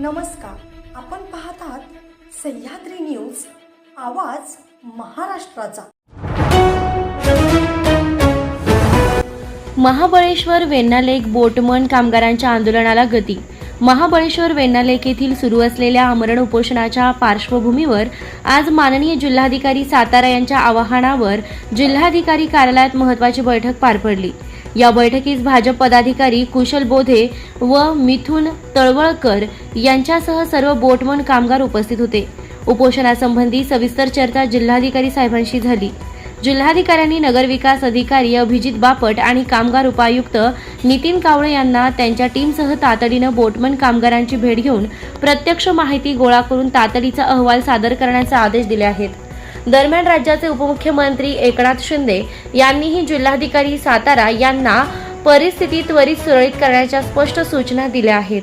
नमस्कार. आपण पाहतात सह्याद्री न्यूज आवाज महाराष्ट्राचा. महाबळेश्वर वेण्णालेक बोटमन कामगारांच्या आंदोलनाला गती. महाबळेश्वर वेण्णालेक येथील सुरू असलेल्या आमरण उपोषणाच्या पार्श्वभूमीवर आज माननीय जिल्हाधिकारी सातारा यांच्या आवाहनावर जिल्हाधिकारी कार्यालयात महत्वाची बैठक पार पडली. या बैठकीस भाजप पदाधिकारी कुशल बोधे व मिथुन तळवळकर यांच्यासह सर्व बोटमन कामगार उपस्थित होते. उपोषणासंबंधी सविस्तर चर्चा जिल्हाधिकारी साहेबांशी झाली. जिल्हाधिकाऱ्यांनी नगरविकास अधिकारी अभिजित बापट आणि कामगार उपायुक्त नितीन कावळे यांना त्यांच्या टीमसह तातडीनं बोटमन कामगारांची भेट घेऊन प्रत्यक्ष माहिती गोळा करून तातडीचा अहवाल सादर करण्याचे आदेश दिले आहेत. दरम्यान राज्याचे उपमुख्यमंत्री एकनाथ शिंदे यांनीही जिल्हाधिकारी सातारा यांना परिस्थिती त्वरित सुरळीत करण्याच्या स्पष्ट सूचना दिल्या आहेत.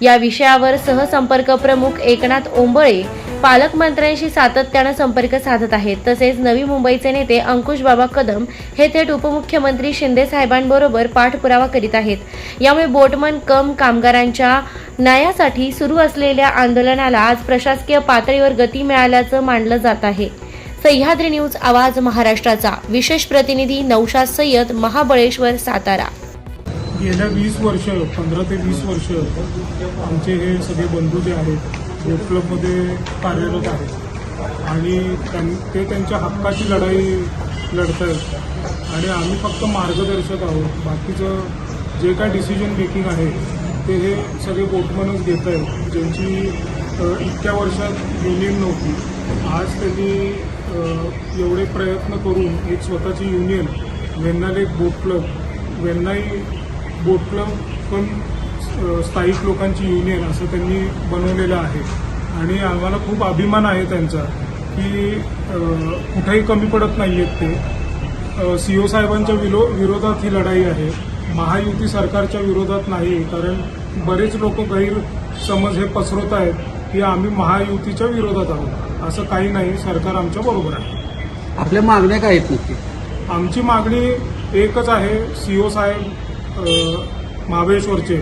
या विषयावर सहसंपर्क प्रमुख एकनाथ ओंबळे पालकमंत्र्यांशी सातत्यानं संपर्क साधत आहेत. तसेच नवी मुंबईचे नेते अंकुश बाबा कदम हे थेट उपमुख्यमंत्री शिंदे साहेबांबरोबर पाठपुरावा करीत आहेत. यामुळे बोटमन कम कामगारांच्या न्यायासाठी सुरू असलेल्या आंदोलनाला आज प्रशासकीय पातळीवर गती मिळाल्याचं मानलं जात आहे. सह्याद्री न्यूज आवाज महाराष्ट्राचा. विशेष प्रतिनिधी नौशाद सय्यद महाबळेश्वर सातारा. गेल्या वीस वर्ष पंधरा ते वीस वर्ष आमचे हे सगळे बंधू जे आहेत बोट क्लबमध्ये कार्यरत आहेत. आणि त्यां ते त्यांच्या हक्काची लढाई लढत आहेत आणि आम्ही फक्त मार्गदर्शक आहोत. बाकीचं जे काय डिसिजन मेकिंग आहे ते हे सगळे बोटमनच घेत आहेत ज्यांची इतक्या वर्षात युनियन नव्हती. आज त्यांनी एवढे प्रयत्न करून एक स्वतःची युनियन वेन्नाल एक बोट क्लब वेन्नाई बोट क्लब पण स्थायिक लोकांची युनियन असं त्यांनी बनवलेलं आहे. आणि आम्हाला खूप अभिमान आहे त्यांचा की कुठेही कमी पडत नाही आहेत ते सी ओ साहेबांच्या विरो विरोधात ही लढाई आहे. महायुती सरकारच्या विरोधात नाही कारण बरेच लोक गैरसमज हे पसरवत आहेत. की आम्ही महायुतीच्या विरोधात आहोत. असं काही नाही सरकार आमच्या बरोबर आहे. आपल्या मागण्या काय आहेत नक्की? आमची मागणी एकच आहे सी ओ साहेब महाबळेश्वरचे.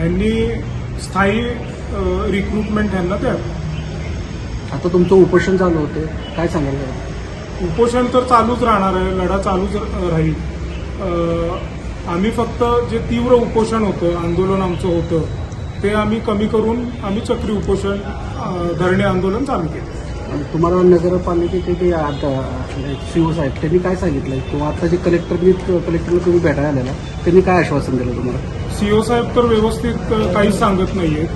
यांनी स्थायी रिक्रुटमेंट त्यांना द्यावी. आता तुमचं उपोषण चालू होते. काय सांगाल जरा? उपोषण तर चालूच राहणार आहे लढा चालूच राहील. अ, आम्ही फक्त जे तीव्र उपोषण होतं आंदोलन आमचं होतं ते आम्ही कमी करून आम्ही चक्री उपोषण धरणे आंदोलन चालू केलं. आणि तुम्हाला नगरपालिकेचे ते आता सीओ साहेब त्यांनी काय सांगितलं किंवा आता जे कलेक्टरनी कलेक्टरला तुम्ही भेटायला आलेला त्यांनी काय आश्वासन दिलं तुम्हाला? सीओ साहेब तर व्यवस्थित काहीच सांगत नाहीयेत.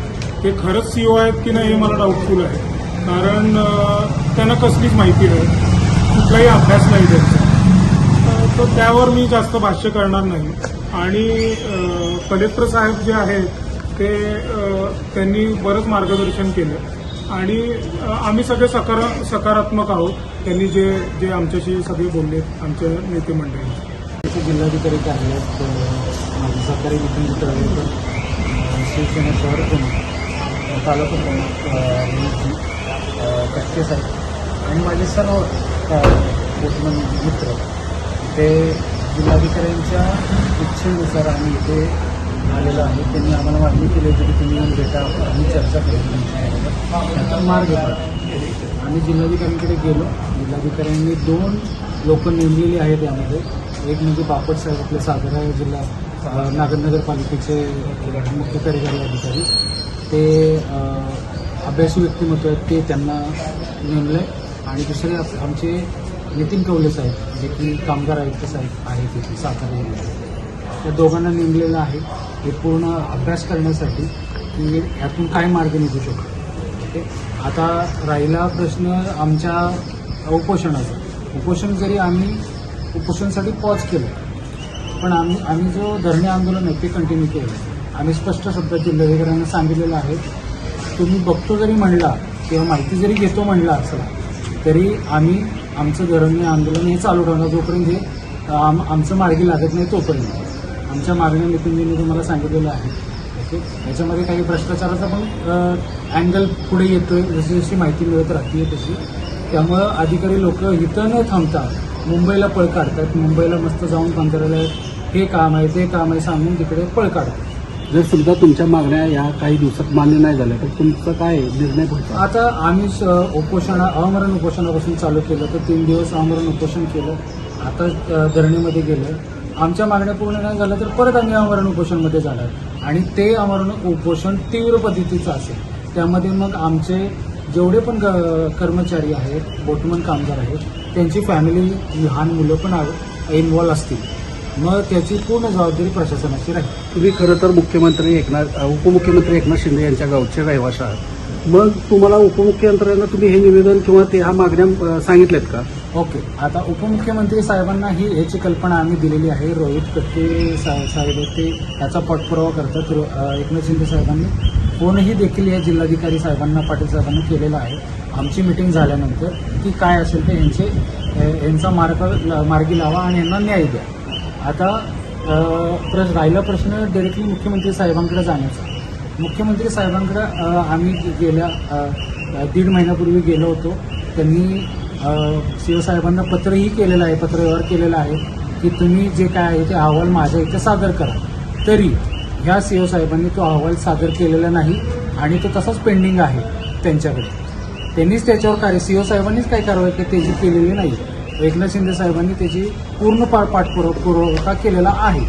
ते खरंच सीओ आहेत की नाही हे मला डाऊटफुल आहे. कारण त्यांना कसलीच माहिती नाही. कुठलाही अभ्यास नाही त्यांचा. तर त्यावर मी जास्त भाष्य करणार नाही. आणि कलेक्टर साहेब जे आहेत ते त्यांनी बरंच मार्गदर्शन केलं. आणि आम्ही सगळे सकार सकारात्मक आहोत. त्यांनी जे जे आमच्याशी सगळे बोलले आमच्या नेते मंडळी. जिल्हाधिकारी कार्यालयात माझे सहकारी नितीन तळवेकर शिवसेना शहर प्रमुख तालुका प्रमुख कटके साहेब आणि माझे सर्व अ, मित्र. ते जिल्हाधिकाऱ्यांच्या इच्छेनुसार आम्ही इथे आलेलं आहे. त्यांनी आम्हाला मागणी केली होती की तुम्ही येऊन भेटा आम्ही चर्चा करू. त्याचा मार्ग आम्ही जिल्हाधिकाऱ्यांकडे गेलो. जिल्हाधिकाऱ्यांनी दोन लोक नेमलेली आहेत यामध्ये. एक म्हणजे बापट साहेब आपले सातारा जिल्हा अ, नागर नगरपालिकेचे मुख्य कार्यकारी अधिकारी. ते अभ्यासू व्यक्तिमत्व आहेत ते त्यांना नेमलं. आहे आणि दुसरे आमचे नितीन कवले साहेब जे की कामगार आयुक्त साहेब आहेत तिथे सातारा जिल्ह्यात त्या दोघांना नेमलेलं आहे हे पूर्ण अभ्यास करण्यासाठी की यातून काय मार्ग निघू शकतो. ओके? आता राहिला प्रश्न आमच्या उपोषणाचा. उपोषण जरी आम्ही उपोषणासाठी पॉज केलं पण आम्ही आम्ही जो धरणे आंदोलन आहे ते कंटिन्यू केलं. आम्ही स्पष्ट शब्दात जिल्हाधिकाऱ्यांना सांगितलेलं आहे तुम्ही बघतो जरी म्हणला किंवा माहिती जरी घेतो म्हणला असला तरी आम्ही आमचं धरणे आंदोलन हे चालू ठेवणार जोपर्यंत हे आम आमचं मार्गी लागत नाही तोपर्यंत. आमच्या मागण्या नितीनजींनी तुम्हाला सांगितलेलं आहे. ओके याच्यामध्ये काही भ्रष्टाचाराचा पण अँगल पुढे येतोय जशी जशी माहिती मिळत राहते तशी. त्यामुळं अधिकारी लोक इथं न थांबता मुंबईला पळ काढतात मुंबईला मस्त जाऊन पंधराला हे काम आहे ते काम आहे सांगून तिकडे पळ काढतात. जर समजा तुमच्या मागण्या या काही दिवसात मान्य नाही झाल्या तर तुमचं काय निर्णय पुढचा आता आम्ही उपोषण अमरण उपोषणापासून चालू केलं तर तीन दिवस अमरण उपोषण केलं. आता धरणीमध्ये गेलं. आमच्या मागण्या पूर्ण नाही झाल्या तर परत आम्ही आमरण उपोषणमध्ये जाणार. आणि ते आमरण उपोषण तीव्र पद्धतीचं असेल. त्यामध्ये मग आमचे जेवढे पण ग- कर्मचारी आहेत बोटमन कामगार आहेत त्यांची फॅमिली लहान मुलं पण इन्व्हॉल्व असतील. मग त्याची पूर्ण जबाबदारी प्रशासनाची राहील. तुम्ही खरं तर मुख्यमंत्री एकनाथ उपमुख्यमंत्री एकनाथ शिंदे यांच्या गावचे रहिवाशी आहात. मग तुम्हाला उपमुख्यमंत्र्यांना तुम्ही हे निवेदन किंवा ते ह्या मागण्या सांगितल्यात का? ओके. आता उपमुख्यमंत्री साहेबांना ही याची कल्पना आम्ही दिलेली आहे. रोहित कट्टे सा साहेब ते याचा पाठपुरावा करतात. एकनाथ शिंदे साहेबांनी. फोनही देखील या जिल्हाधिकारी साहेबांना पाटील साहेबांना केलेला आहे. आमची मिटिंग झाल्यानंतर की काय असेल ते यांचे यांचा मार्ग मार्गी लावा आणि यांना न्याय द्या. आता प्रश राहिला प्रश्न डिरेक्टली मुख्यमंत्री साहेबांकडे जाण्याचा. मुख्यमंत्री साहेबांकडे आम्ही गेल्या दीड महिन्यापूर्वी गेलो होतो. त्यांनी सी साहेबांना पत्रही केलेलं आहे पत्रव्यवहार केलेला आहे की तुम्ही जे काय आहे ते अहवाल माझ्या इथे सादर करा. तरी ह्या सी साहेबांनी तो अहवाल सादर केलेला नाही आणि तो तसाच पेंडिंग आहे त्यांच्याकडे. त्यांनीच त्याच्यावर कार्य सी साहेबांनीच काही कारवाई की त्याची केलेली नाही. एकनाथ शिंदे साहेबांनी त्याची पूर्ण पा पाठपुरावा पुरवठा केलेला आहे.